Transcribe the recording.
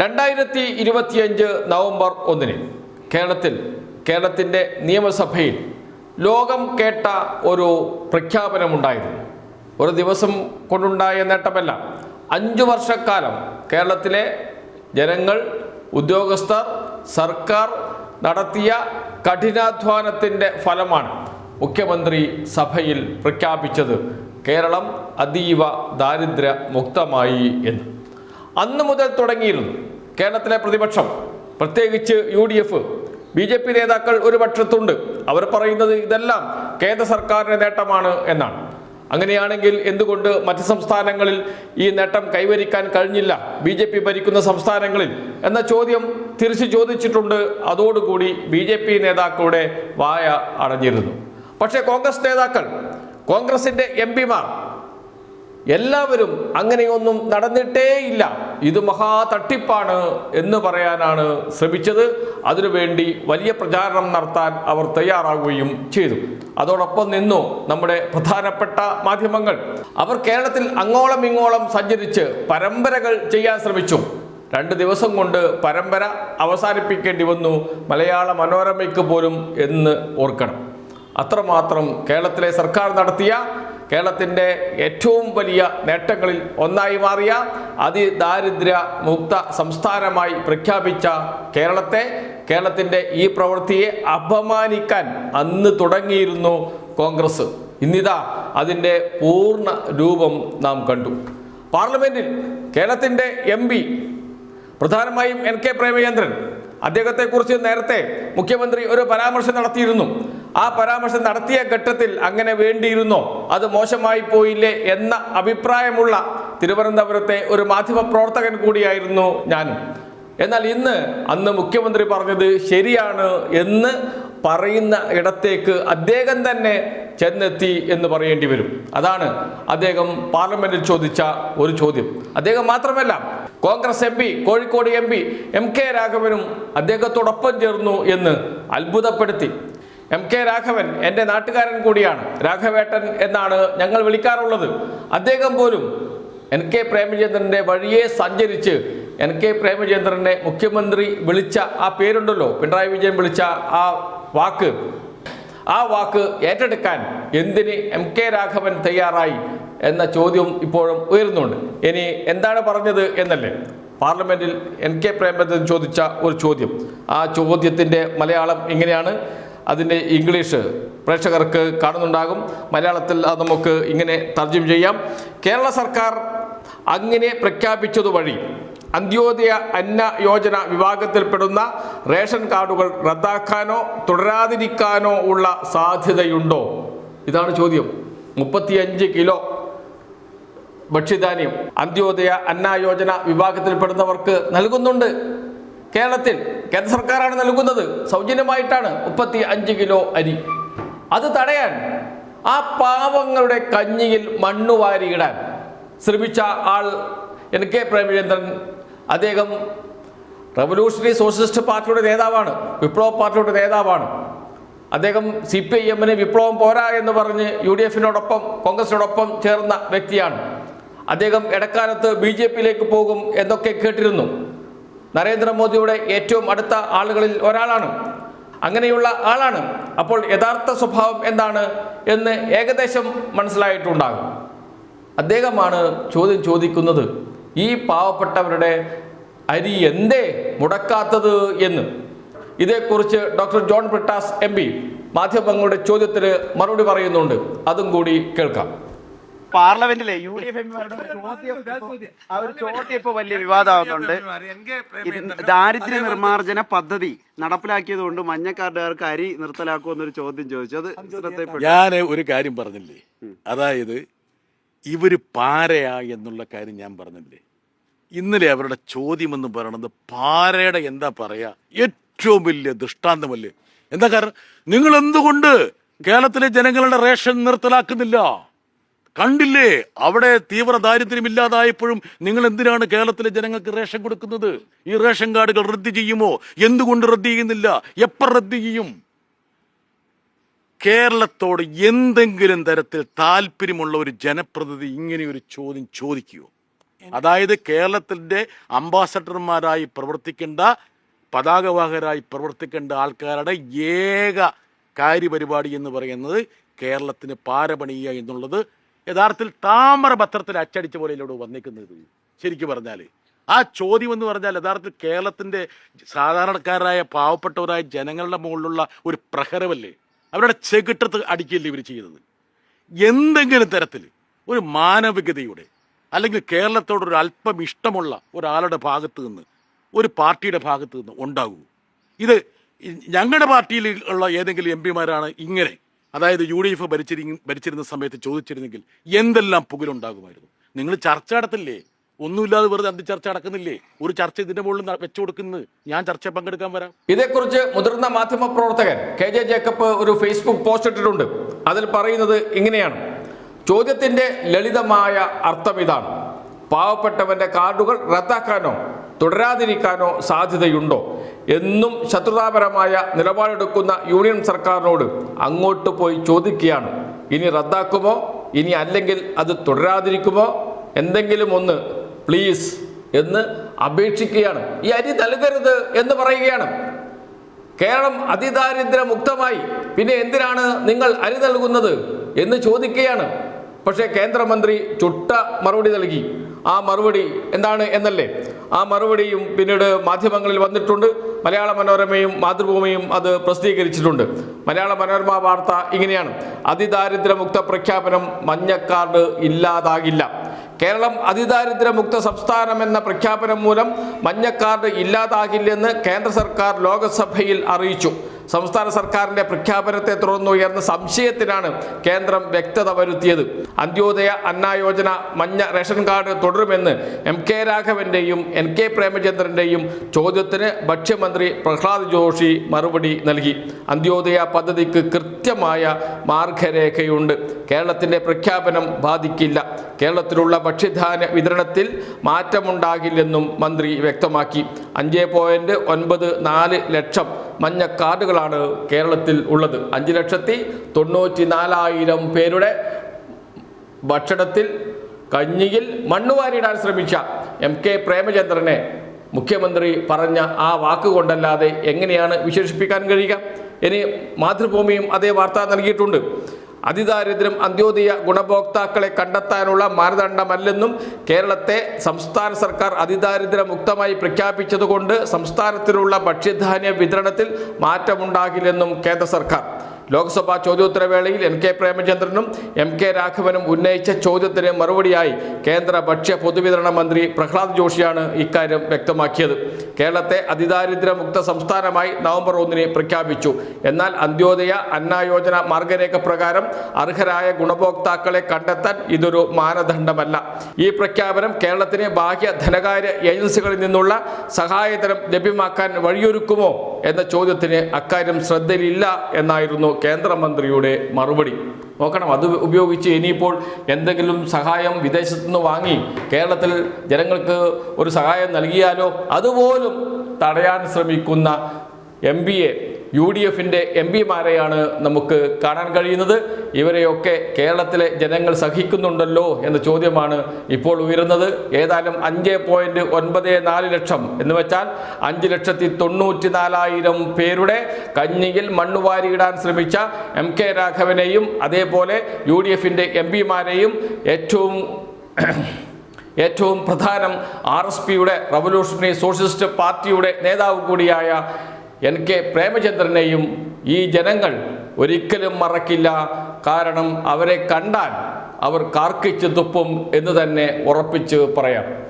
രണ്ടായിരത്തി ഇരുപത്തിയഞ്ച് നവംബർ ഒന്നിന് കേരളത്തിൽ കേരളത്തിന്റെ നിയമസഭയിൽ ലോകം കേട്ട ഒരു പ്രഖ്യാപനമുണ്ടായിരുന്നു. ഒരു ദിവസം കൊണ്ടുണ്ടായ നേട്ടമല്ല. അഞ്ചു വർഷക്കാലം കേരളത്തിലെ ജനങ്ങൾ ഉദ്യോഗസ്ഥർ സർക്കാർ നടത്തിയ കഠിനാധ്വാനത്തിന്റെ ഫലമാണ് മുഖ്യമന്ത്രി സഭയിൽ പ്രഖ്യാപിച്ചത്. കേരളം അതീവ ദാരിദ്ര്യ മുക്തമായി എന്ന്. അന്നു മുതൽ തുടങ്ങിയിരുന്നു. കേരളത്തിലെ പ്രതിപക്ഷം പ്രത്യേകിച്ച് U D F B J P നേതാക്കൾ ഒരു പക്ഷത്തുണ്ട്. അവർ പറയുന്നത് ഇതെല്ലാം കേന്ദ്ര സർക്കാരിന്റെ നേട്ടമാണ് എന്നാണ്. അങ്ങനെയാണെങ്കിൽ എന്തുകൊണ്ട് മറ്റ് സംസ്ഥാനങ്ങളിൽ ഈ നേട്ടം കൈവരിക്കാൻ കഴിഞ്ഞില്ല? ബി ജെ പി ഭരിക്കുന്ന സംസ്ഥാനങ്ങളിൽ? എന്ന ചോദ്യം തിരിച്ചു ചോദിച്ചിട്ടുണ്ട്. അതോടുകൂടി ബി ജെ പി നേതാക്കളുടെ വായ അടഞ്ഞിരുന്നു. പക്ഷേ കോൺഗ്രസ് നേതാക്കൾ കോൺഗ്രസിന്റെ എം പിമാർ എല്ലാവരും അങ്ങനെയൊന്നും നടന്നിട്ടേയില്ല. ഇത് മഹാ തട്ടിപ്പാണ് എന്ന് പറയാനാണ് ശ്രമിച്ചത്. അതിനുവേണ്ടി വലിയ പ്രചാരണം നടത്താൻ അവർ തയ്യാറാവുകയും ചെയ്തു. അതോടൊപ്പം നിന്നു നമ്മുടെ പ്രധാനപ്പെട്ട മാധ്യമങ്ങൾ. അവർ കേരളത്തിൽ അങ്ങോളം ഇങ്ങോളം സഞ്ചരിച്ച് പരമ്പരകൾ ചെയ്യാൻ ശ്രമിച്ചു. രണ്ട് ദിവസം കൊണ്ട് പരമ്പര അവസാനിപ്പിക്കേണ്ടി വന്നു. മലയാള മനോരമയ്ക്ക് പോലും എന്ന് ഓർക്കണം. അത്രമാത്രം കേരളത്തിലെ സർക്കാർ നടത്തിയ കേരളത്തിന്റെ ഏറ്റവും വലിയ നേട്ടങ്ങളിൽ ഒന്നായി മാറിയ അതിദാരിദ്ര്യ മുക്ത സംസ്ഥാനമായി പ്രഖ്യാപിച്ച കേരളത്തെ കേരളത്തിന്റെ ഈ പ്രവൃത്തിയെ അപമാനിക്കാൻ അന്ന് തുടങ്ങിയിരുന്നു കോൺഗ്രസ്. ഇന്നിതാ അതിന്റെ പൂർണ രൂപം നാം കണ്ടു. പാർലമെന്റിൽ കേരളത്തിന്റെ എം പി പ്രധാനമായും എൻ കെ പ്രേമചന്ദ്രൻ. അദ്ദേഹത്തെക്കുറിച്ച് നേരത്തെ മുഖ്യമന്ത്രി ഒരു പരാമർശം നടത്തിയിരുന്നു. ആ പരാമർശം നടത്തിയ ഘട്ടത്തിൽ അങ്ങനെ വേണ്ടിയിരുന്നോ? അത് മോശമായി പോയില്ലേ എന്ന അഭിപ്രായമുള്ള തിരുവനന്തപുരത്തെ ഒരു മാധ്യമ പ്രവർത്തകൻ കൂടിയായിരുന്നു ഞാൻ. എന്നാൽ ഇന്ന് അന്ന് മുഖ്യമന്ത്രി പറഞ്ഞത് ശരിയാണ് എന്ന് പറയുന്ന ഇടത്തേക്ക് അദ്ദേഹം തന്നെ ചെന്നെത്തി എന്ന് പറയേണ്ടി വരും. അതാണ് അദ്ദേഹം പാർലമെന്റിൽ ചോദിച്ച ഒരു ചോദ്യം. അദ്ദേഹം മാത്രമല്ല Congress M P Kozhikode M P M K രാഘവനും അദ്ദേഹത്തോടൊപ്പം ചേർന്നു എന്ന് അത്ഭുതപ്പെടുത്തി. എം കെ രാഘവൻ എന്റെ നാട്ടുകാരൻ കൂടിയാണ്. രാഘവേട്ടൻ എന്നാണ് ഞങ്ങൾ വിളിക്കാറുള്ളത്. അദ്ദേഹം പോലും എൻ കെ പ്രേമചന്ദ്രന്റെ വഴിയെ സഞ്ചരിച്ച് എൻ കെ പ്രേമചന്ദ്രനെ മുഖ്യമന്ത്രി വിളിച്ച ആ പേരുണ്ടല്ലോ പിണറായി വിജയൻ വിളിച്ച ആ വാക്ക്. ആ വാക്ക് ഏറ്റെടുക്കാൻ എന്തിന് എം കെ രാഘവൻ തയ്യാറായി എന്ന ചോദ്യം ഇപ്പോഴും ഉയരുന്നുണ്ട്. ഇനി എന്താണ് പറഞ്ഞത് എന്നല്ലേ? പാർലമെന്റിൽ എൻ കെ പ്രേമചന്ദ്രൻ ചോദിച്ച ഒരു ചോദ്യം. ആ ചോദ്യത്തിന്റെ മലയാളം ഇങ്ങനെയാണ്. അതിന്റെ ഇംഗ്ലീഷ് പ്രേക്ഷകർക്ക് കാണുന്നുണ്ടാകും. മലയാളത്തിൽ അത് നമുക്ക് ഇങ്ങനെ തർജം ചെയ്യാം. കേരള സർക്കാർ അങ്ങനെ പ്രഖ്യാപിച്ചതു വഴി അന്ത്യോദയ അന്ന യോജന വിഭാഗത്തിൽപ്പെടുന്ന റേഷൻ കാർഡുകൾ റദ്ദാക്കാനോ തുടരാതിരിക്കാനോ ഉള്ള സാധ്യതയുണ്ടോ? ഇതാണ് ചോദ്യം. മുപ്പത്തിയഞ്ച് കിലോ ഭക്ഷ്യധാന്യം അന്ത്യോദയ അന്ന യോജന വിഭാഗത്തിൽപ്പെടുന്നവർക്ക് നൽകുന്നുണ്ട്. കേരളത്തിൽ കേന്ദ്ര സർക്കാരാണ് നൽകുന്നത്. സൗജന്യമായിട്ടാണ് മുപ്പത്തി അഞ്ച് കിലോ അരി. അത് തടയാൻ ആ പാവങ്ങളുടെ കഞ്ഞിയിൽ മണ്ണു വാരിയിടാൻ ശ്രമിച്ച ആൾ എൻ. കെ. പ്രേമചന്ദ്രൻ അദ്ദേഹം റവല്യൂഷണറി സോഷ്യലിസ്റ്റ് പാർട്ടിയുടെ നേതാവാണ് വിപ്ലവ പാർട്ടിയുടെ നേതാവാണ്. അദ്ദേഹം സി പി ഐ എമ്മിന് വിപ്ലവം പോരാ എന്ന് പറഞ്ഞ് യു ഡി എഫിനോടൊപ്പം കോൺഗ്രസിനോടൊപ്പം ചേർന്ന വ്യക്തിയാണ്. അദ്ദേഹം ഇടക്കാലത്ത് ബി ജെ പിയിലേക്ക് പോകും എന്നൊക്കെ കേട്ടിരുന്നു. നരേന്ദ്രമോദിയുടെ ഏറ്റവും അടുത്ത ആളുകളിൽ ഒരാളാണ്. അങ്ങനെയുള്ള ആളാണ്. അപ്പോൾ യഥാർത്ഥ സ്വഭാവം എന്താണ് എന്ന് ഏകദേശം മനസ്സിലായിട്ടുണ്ടാകും. അദ്ദേഹമാണ് ചോദ്യം ചോദിക്കുന്നത് ഈ പാവപ്പെട്ടവരുടെ അരി എന്തേ മുടക്കാത്തത് എന്ന്? ഇതേക്കുറിച്ച് doctor John Brittas M P മാധ്യമങ്ങളുടെ ചോദ്യത്തിന് മറുപടി പറയുന്നുണ്ട്. അതും കൂടി കേൾക്കാം. പാർലമെന്റിലെ യു ഡി എഫ് എംപിമാരുടെ ചോദ്യം. ആ ഒരു ചോദ്യം. ഇപ്പൊ വലിയ വിവാദമാകുന്നുണ്ട് ദാരിദ്ര്യ നിർമ്മാർജന പദ്ധതി നടപ്പിലാക്കിയതുകൊണ്ട് മഞ്ഞക്കാർഡുകാർക്ക് അരി നിർത്തലാക്കുമെന്നൊരു ചോദ്യം ചോദിച്ചു. അത് ശ്രദ്ധയിൽപ്പെട്ടു ഞാൻ ഒരു കാര്യം പറഞ്ഞില്ലേ? അതായത് ഇവർ പാരയാ എന്നുള്ള കാര്യം ഞാൻ പറഞ്ഞില്ലേ? ഇന്നലെ അവരുടെ ചോദ്യം എന്ന് പറയണത് പാരയുടെ എന്താ പറയാ? ഏറ്റവും വലിയ ദൃഷ്ടാന്തമല്ലേ? എന്താ കാരണം? നിങ്ങൾ എന്തുകൊണ്ട് കേരളത്തിലെ ജനങ്ങളുടെ റേഷൻ നിർത്തലാക്കുന്നില്ല? കണ്ടില്ലേ? അവിടെ തീവ്ര ദാരിദ്ര്യം ഇല്ലാതായപ്പോഴും നിങ്ങൾ എന്തിനാണ് കേരളത്തിലെ ജനങ്ങൾക്ക് റേഷൻ കൊടുക്കുന്നത്? ഈ റേഷൻ കാർഡുകൾ റദ്ദ് ചെയ്യുമോ? എന്തുകൊണ്ട് റദ്ദ് ചെയ്യുന്നില്ല? എപ്പോൾ റദ്ദ് ചെയ്യും? കേരളത്തോട് എന്തെങ്കിലും തരത്തിൽ താല്പര്യമുള്ള ഒരു ജനപ്രതിനിധി ഇങ്ങനെ ഒരു ചോദ്യം ചോദിക്കുമോ അതായത് കേരളത്തിന്റെ അംബാസഡർമാരായി പ്രവർത്തിക്കേണ്ട പതാകവാഹകരായി പ്രവർത്തിക്കേണ്ട ആൾക്കാരുടെ ഏക കാര്യപരിപാടി എന്ന് പറയുന്നത് കേരളത്തിന് പാരപണിയുക എന്നുള്ളത് യഥാർത്ഥത്തിൽ താമര പത്രത്തിൽ അച്ചടിച്ച പോലെ ഇതിലൂടെ വന്നിക്കുന്നത് ശരിക്കും പറഞ്ഞാൽ ആ ചോദ്യം എന്ന് പറഞ്ഞാൽ യഥാർത്ഥത്തിൽ കേരളത്തിന്റെ സാധാരണക്കാരായ പാവപ്പെട്ടവരായ ജനങ്ങളുടെ മുകളിലുള്ള ഒരു പ്രഹരവല്ലേ അവരുടെ ചെകിട്ടത്ത് അടിക്കില്ലേ ഇവർ ചെയ്യുന്നത്. എന്തെങ്കിലും തരത്തിൽ ഒരു മാനവികതയുടെ അല്ലെങ്കിൽ കേരളത്തോടൊരു അല്പം ഇഷ്ടമുള്ള ഒരാളുടെ ഭാഗത്ത് നിന്ന് ഒരു പാർട്ടിയുടെ ഭാഗത്ത് നിന്ന് ഉണ്ടാകൂ. ഇത് ഞങ്ങളുടെ പാർട്ടിയിൽ ഉള്ള ഏതെങ്കിലും എം പിമാരാണ് ഇങ്ങനെ അതായത് യു ഡി എഫ് ഭരിച്ചിരി ഭരിച്ചിരുന്ന സമയത്ത് ചോദിച്ചിരുന്നെങ്കിൽ എന്തെല്ലാം പുകലുണ്ടാകുമായിരുന്നു? നിങ്ങൾ ചർച്ച നടത്തില്ലേ? ഒന്നുമില്ലാതെ വെറുതെ അന്തി ചർച്ച നടക്കുന്നില്ലേ? ഒരു ചർച്ച ഇതിന്റെ മുകളിൽ വെച്ചു കൊടുക്കുന്നത് ഞാൻ ചർച്ച പങ്കെടുക്കാൻ വരാം. ഇതേക്കുറിച്ച് മുതിർന്ന മാധ്യമ പ്രവർത്തകൻ കെ ജെ ജേക്കബ് ഒരു ഫേസ്ബുക്ക് പോസ്റ്റ് ഇട്ടിട്ടുണ്ട്. അതിൽ പറയുന്നത് ഇങ്ങനെയാണ്. ചോദ്യത്തിന്റെ ലളിതമായ അർത്ഥം ഇതാണ്. പാവപ്പെട്ടവന്റെ കാർഡുകൾ റദ്ദാക്കാനോ തുടരാതിരിക്കാനോ സാധ്യതയുണ്ടോ എന്നും ശത്രുതാപരമായ നിലപാടെടുക്കുന്ന യൂണിയൻ സർക്കാരിനോട് അങ്ങോട്ട് പോയി ചോദിക്കുകയാണ്. ഇനി റദ്ദാക്കുമോ? ഇനി അല്ലെങ്കിൽ അത് തുടരാതിരിക്കുമോ? എന്തെങ്കിലും ഒന്ന് പ്ലീസ് എന്ന് അപേക്ഷിക്കുകയാണ്. ഈ അരി നൽകരുത് എന്ന് പറയുകയാണ്. കേരളം അതിദാരിദ്ര്യമുക്തമായി. പിന്നെ എന്തിനാണ് നിങ്ങൾ അരി നൽകുന്നത് എന്ന് ചോദിക്കുകയാണ്. പക്ഷേ കേന്ദ്രമന്ത്രി ചുട്ട മറുപടി നൽകി. ആ മറുപടി എന്താണ് എന്നല്ലേ? ആ മറുപടിയും പിന്നീട് മാധ്യമങ്ങളിൽ വന്നിട്ടുണ്ട്. മലയാള മനോരമയും മാതൃഭൂമിയും അത് പ്രസിദ്ധീകരിച്ചിട്ടുണ്ട്. മലയാള മനോരമ വാർത്ത ഇങ്ങനെയാണ്. അതിദാരിദ്ര്യമുക്ത പ്രഖ്യാപനം മഞ്ഞക്കാർഡ് ഇല്ലാതാകില്ല. കേരളം അതിദാരിദ്ര്യമുക്ത സംസ്ഥാനം എന്ന പ്രഖ്യാപനം മൂലം മഞ്ഞക്കാർഡ് ഇല്ലാതാകില്ലെന്ന് കേന്ദ്ര സർക്കാർ ലോകസഭയിൽ അറിയിച്ചു. സംസ്ഥാന സർക്കാരിന്റെ പ്രഖ്യാപനത്തെ തുടർന്ന് ഉയർന്ന സംശയത്തിനാണ് കേന്ദ്രം വ്യക്തത വരുത്തിയത്. അന്ത്യോദയ അന്ന യോജന മഞ്ഞ റേഷൻ കാർഡ് തുടരുമെന്ന് എം കെ രാഘവന്റെയും എൻ കെ പ്രേമചന്ദ്രന്റെയും ചോദ്യത്തിന് ഭക്ഷ്യമന്ത്രി പ്രഹ്ലാദ് ജോഷി മറുപടി നൽകി. അന്ത്യോദയ പദ്ധതിക്ക് കൃത്യമായ മാർഗരേഖയുണ്ട്. കേരളത്തിന്റെ പ്രഖ്യാപനം ബാധിക്കില്ല. കേരളത്തിലുള്ള ഭക്ഷ്യധാന്യ വിതരണത്തിൽ മാറ്റമുണ്ടാകില്ലെന്നും മന്ത്രി വ്യക്തമാക്കി. അഞ്ച് പോയിന്റ് ഒൻപത് നാല് ലക്ഷം മഞ്ഞ കാർഡുകളാണ് കേരളത്തിൽ ഉള്ളത്. അഞ്ച് ലക്ഷത്തി തൊണ്ണൂറ്റി നാലായിരം പേരുടെ ഭക്ഷണത്തിൽ കഞ്ഞിയിൽ മണ്ണുവാരിയിടാൻ ശ്രമിച്ച എം കെ പ്രേമചന്ദ്രനെ മുഖ്യമന്ത്രി പറഞ്ഞ ആ വാക്കുകൊണ്ടല്ലാതെ എങ്ങനെയാണ് വിശേഷിപ്പിക്കാൻ കഴിയുക? ഇനി മാതൃഭൂമിയും അതേ വാർത്ത നൽകിയിട്ടുണ്ട്. അതിദാരിദ്ര്യം അന്ത്യോദയ ഗുണഭോക്താക്കളെ കണ്ടെത്താനുള്ള മാനദണ്ഡമല്ലെന്നും കേരളത്തെ സംസ്ഥാന സർക്കാർ അതിദാരിദ്ര്യ മുക്തമായി പ്രഖ്യാപിച്ചതുകൊണ്ട് സംസ്ഥാനത്തിലുള്ള ഭക്ഷ്യധാന്യ വിതരണത്തിൽ മാറ്റമുണ്ടാകില്ലെന്നും കേന്ദ്ര സർക്കാർ. ലോക്സഭാ ചോദ്യോത്തരവേളയിൽ എൻ കെ പ്രേമചന്ദ്രനും എം കെ രാഘവനും ഉന്നയിച്ച ചോദ്യത്തിന് മറുപടിയായി കേന്ദ്ര ഭക്ഷ്യ പൊതുവിതരണ മന്ത്രി പ്രഹ്ലാദ് ജോഷിയാണ് ഇക്കാര്യം വ്യക്തമാക്കിയത്. കേരളത്തെ അതിദാരിദ്ര്യമുക്ത സംസ്ഥാനമായി നവംബർ ഒന്നിന് പ്രഖ്യാപിച്ചു. എന്നാൽ അന്ത്യോദയ അന്നായോജന മാർഗരേഖ പ്രകാരം അർഹരായ ഗുണഭോക്താക്കളെ കണ്ടെത്താൻ ഇതൊരു മാനദണ്ഡമല്ല. ഈ പ്രഖ്യാപനം കേരളത്തിന് ബാഹ്യ ധനകാര്യ ഏജൻസികളിൽ നിന്നുള്ള സഹായതരം ലഭ്യമാക്കാൻ വഴിയൊരുക്കുമോ? എന്ന ചോദ്യത്തിന് അക്കാര്യം ശ്രദ്ധയിലില്ല എന്നായിരുന്നു കേന്ദ്രമന്ത്രിയുടെ മറുപടി. നോക്കണം അത് ഉപയോഗിച്ച് ഇനിയിപ്പോൾ എന്തെങ്കിലും സഹായം വിദേശത്തു നിന്ന് വാങ്ങി കേരളത്തിൽ ജനങ്ങൾക്ക് ഒരു സഹായം നൽകിയാലോ? അതുപോലും തടയാൻ ശ്രമിക്കുന്ന എം യു ഡി എഫിന്റെ എം പിമാരെയാണ് നമുക്ക് കാണാൻ കഴിയുന്നത്. ഇവരെയൊക്കെ കേരളത്തിലെ ജനങ്ങൾ സഹിക്കുന്നുണ്ടല്ലോ എന്ന ചോദ്യമാണ് ഇപ്പോൾ ഉയരുന്നത്. ഏതായാലും അഞ്ച് പോയിന്റ് ഒൻപത് നാല് ലക്ഷം എന്ന് വെച്ചാൽ അഞ്ച് ലക്ഷത്തി തൊണ്ണൂറ്റി നാലായിരം പേരുടെ കഞ്ഞിയിൽ മണ്ണുവാരിയിടാൻ ശ്രമിച്ച എം കെ രാഘവനെയും അതേപോലെ യു ഡി എഫിന്റെ എം പിമാരെയും ഏറ്റവും ഏറ്റവും പ്രധാനം ആർ എസ് പിയുടെ റവല്യൂഷണറി സോഷ്യലിസ്റ്റ് പാർട്ടിയുടെ നേതാവ് കൂടിയായ എൻ കെ പ്രേമചന്ദ്രനെയും ഈ ജനങ്ങൾ ഒരിക്കലും മറക്കില്ല. കാരണം അവരെ കണ്ടാൽ അവർ കാർക്കിച്ച് തുപ്പും എന്ന് തന്നെ ഉറപ്പിച്ച് പറയാം.